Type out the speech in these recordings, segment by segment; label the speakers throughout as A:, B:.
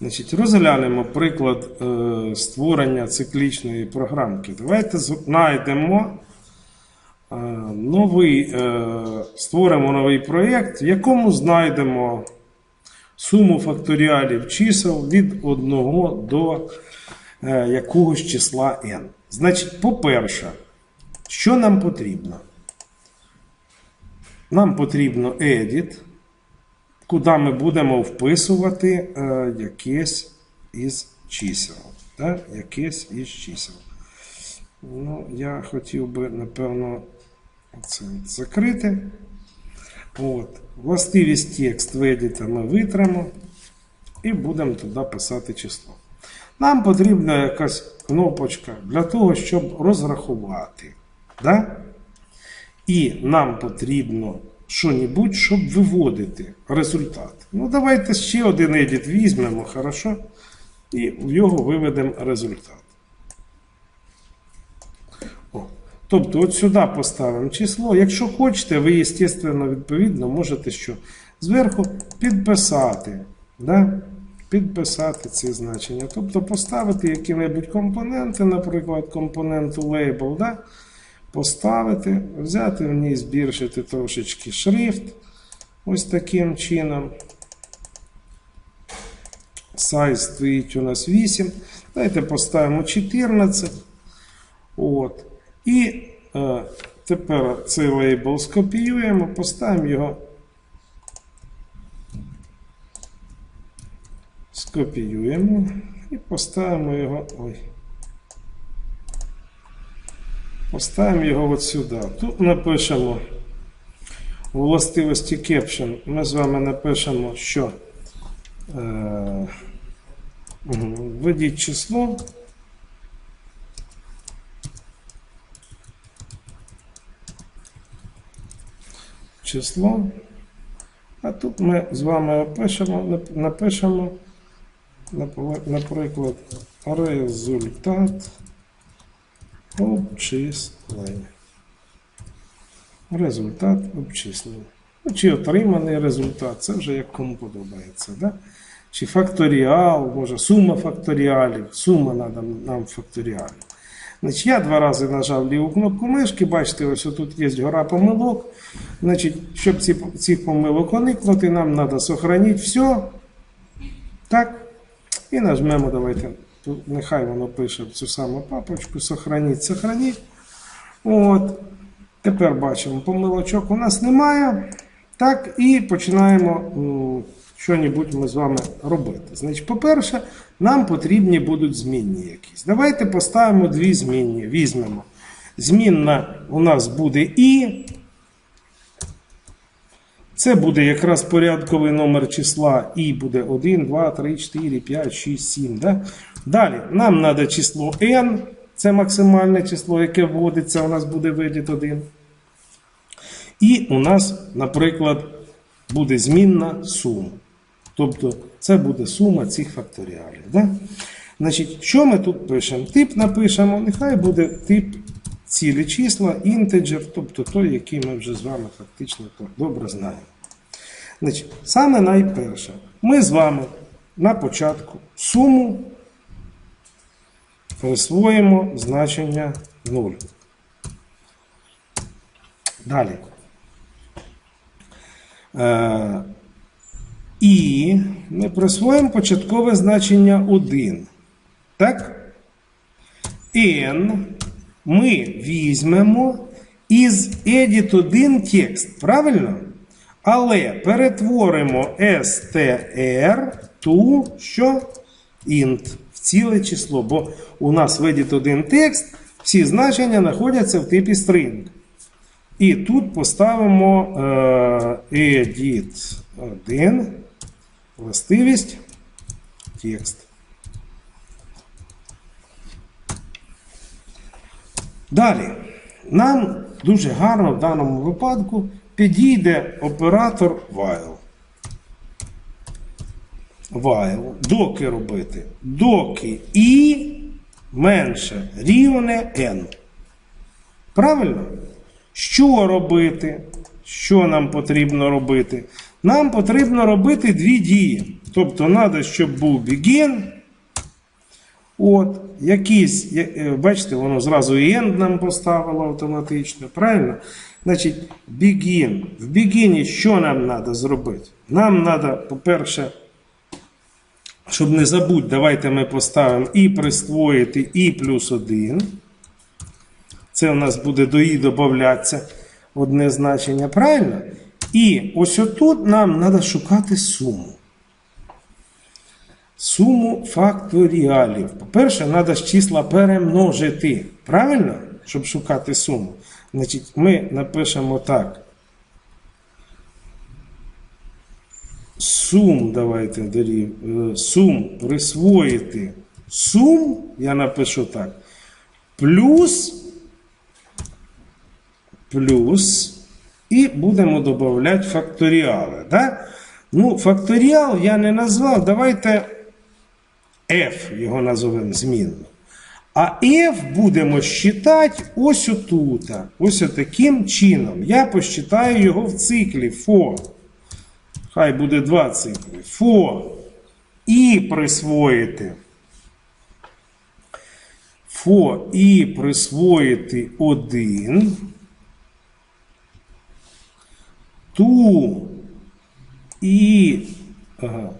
A: Значить, розглянемо приклад е, створення циклічної програмки. Давайте знайдемо е, новий, е, створимо новий проєкт, в якому знайдемо суму факторіалів чисел від 1 до е, якогось числа n. Значить, по-перше, що нам потрібно? Нам потрібно edit, куди ми будемо вписувати е, якесь із чисел. Так? Якесь із чисел. Ну, я хотів би, напевно, це закрити. От. Властивість текст в ми витримо і будемо туди писати число. Нам потрібна якась кнопочка для того, щоб розрахувати. Да? І нам потрібно що-небудь, щоб виводити результат. Ну, давайте ще один едіт візьмемо, хорошо? І в його виведемо результат. О. Тобто, от сюди поставимо число. Якщо хочете, ви, естественно, відповідно, можете що? Зверху підписати. Да? Підписати ці значення. Тобто поставити які-небудь компоненти, наприклад, компоненту label, да? Поставити, взяти в ній, збільшити трошечки шрифт. Ось таким чином. Сайз стоїть у нас 8. Давайте поставимо 14. От. І е, тепер цей лейбл скопіюємо, поставимо його. Скопіюємо і поставимо його. Ой. Поставимо його от сюди. Тут напишемо у властивості Caption. Ми з вами напишемо, що е, введіть число. Число. А тут ми з вами опишемо, напишемо, напри- наприклад, результат обчислення. Результат обчислення. Ну, чи отриманий результат, це вже як кому подобається. Да? Чи факторіал, може, сума факторіалів, сума надо нам факторіалів. Значить, я два рази нажав ліву кнопку мишки, бачите, ось тут є гора помилок. Значить, щоб ці, цих помилок уникнути, нам треба сохранити все. Так. І нажмемо, давайте. Тут нехай воно пише цю саму папочку. Сохраніть, сохраніть. От. Тепер бачимо, помилочок у нас немає. Так, і починаємо що-небудь ми з вами робити. Значить, по-перше, нам потрібні будуть змінні якісь. Давайте поставимо дві змінні. Візьмемо. Змінна у нас буде і. Це буде якраз порядковий номер числа і буде 1, 2, 3, 4, 5, 6, 7. Да? Далі нам треба число n, це максимальне число, яке вводиться, у нас буде видіт 1. І у нас, наприклад, буде змінна сума. Тобто це буде сума цих факторіалів. Да? Значить, що ми тут пишемо? Тип напишемо, нехай буде тип цілі числа, інтеджер, тобто той, який ми вже з вами фактично добре знаємо. Значить, саме найперше, ми з вами на початку суму присвоїмо значення 0. Далі. Е, і ми присвоїмо початкове значення 1. Так? N ми візьмемо із edit 1 текст. Правильно? Але перетворимо str ту що? int в ціле число. Бо у нас в edit 1 текст всі значення знаходяться в типі string. І тут поставимо е, edit 1 властивість текст. Далі. Нам дуже гарно в даному випадку підійде оператор while. While. Доки робити. Доки і менше рівне n. Правильно? Що робити? Що нам потрібно робити? Нам потрібно робити дві дії. Тобто треба, щоб був begin. От, якийсь, я- е, бачите, воно зразу end нам поставило автоматично, правильно? Значить, begin. В begin що нам треба зробити? Нам треба, по-перше, щоб не забути, давайте ми поставимо і присвоїти і плюс 1. Це у нас буде до і додатися одне значення, правильно? І ось отут нам треба шукати суму. Суму факторіалів. По-перше, треба ж числа перемножити. Правильно? Щоб шукати суму. Значить, ми напишемо так. Сум, давайте дорів. е, Сум присвоїти сум, я напишу так. Плюс плюс і будемо додавати факторіали. Да? Ну, факторіал я не назвав. Давайте f його назовемо змінно. А f будемо считати ось отут. Ось таким чином. Я посчитаю його в циклі for. Хай буде два цикли. For. І присвоїти. For і присвоїти 1. Ту і. Ага.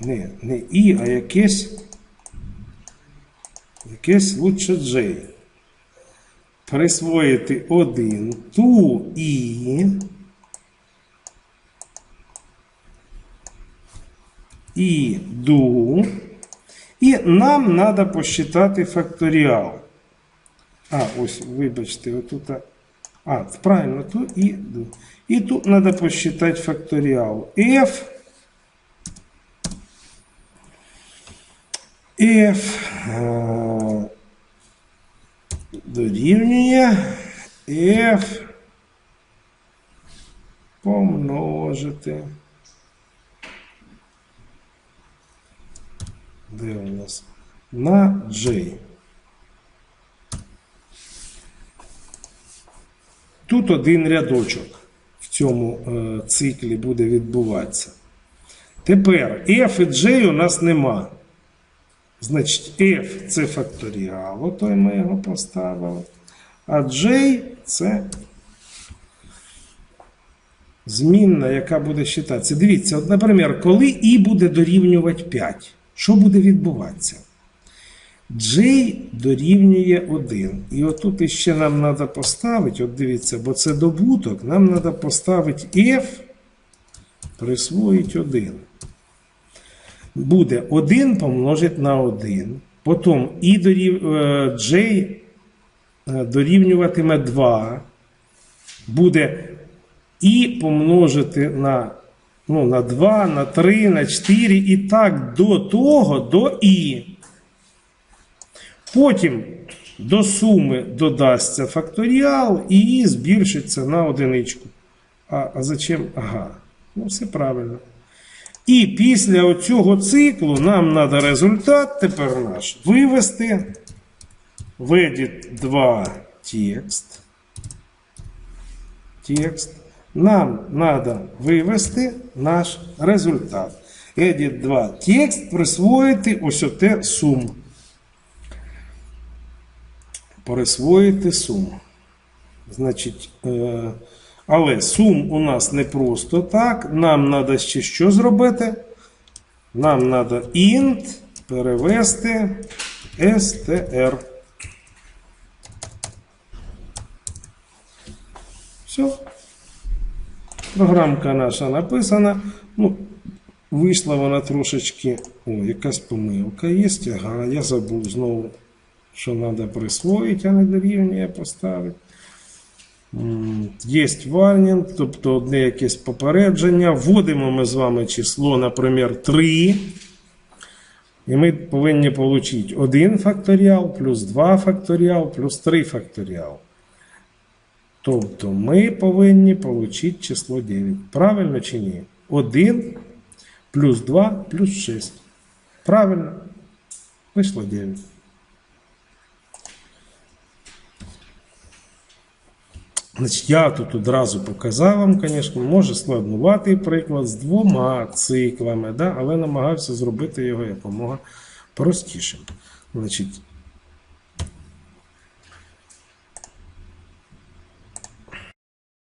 A: Не, не і, а якесь. Якесь лучше J. Присвоїти 1. Ту і. І ду. І нам треба посчитати факторіал. А, ось, вибачте, отут. А, правильно, тут і ду. І тут треба посчитати факторіал. F. F е, дорівнює F помножити. Де у нас? На J. Тут один рядочок в цьому е, циклі буде відбуватися. Тепер F і J у нас нема. Значить, F це факторіал, ото ми його поставили. А J це змінна, яка буде вважатися. Дивіться, от, наприклад, коли І буде дорівнювати 5, що буде відбуватися? J дорівнює 1. І отут іще нам треба поставити, от дивіться, бо це добуток, нам треба поставити F, присвоїть 1. Буде 1 помножити на 1. Потім і дорів, е, J е, дорівнюватиме 2. Буде і помножити на, ну, на 2, на 3, на 4 і так до того, до І. Потім до суми додасться факторіал і І збільшиться на одиничку. А, а зачем? Ага. Ну, все правильно. І після цього циклу нам треба результат тепер наш вивести в edit 2 текст. Текст. Нам треба вивести наш результат. Edit 2 текст присвоїти ось оте сум. Присвоїти сум. Значить, е, але сум у нас не просто так. Нам треба ще що зробити? Нам треба int перевести str. Все. Програмка наша написана. Ну, вийшла вона трошечки. О, якась помилка є. Ага, я забув знову, що треба присвоїти, а не дорівнює поставити. Є warning, тобто одне якесь попередження. Вводимо ми з вами число, наприклад, 3. І ми повинні отримати 1 факторіал, плюс 2 факторіал, плюс 3 факторіал. Тобто ми повинні отримати число 9. Правильно чи ні? 1 плюс 2 плюс 6. Правильно. Вийшло 9. Значить, я тут одразу показав вам, звісно, може складнуватий приклад з двома циклами, да? але намагався зробити його якомога простішим. Значить,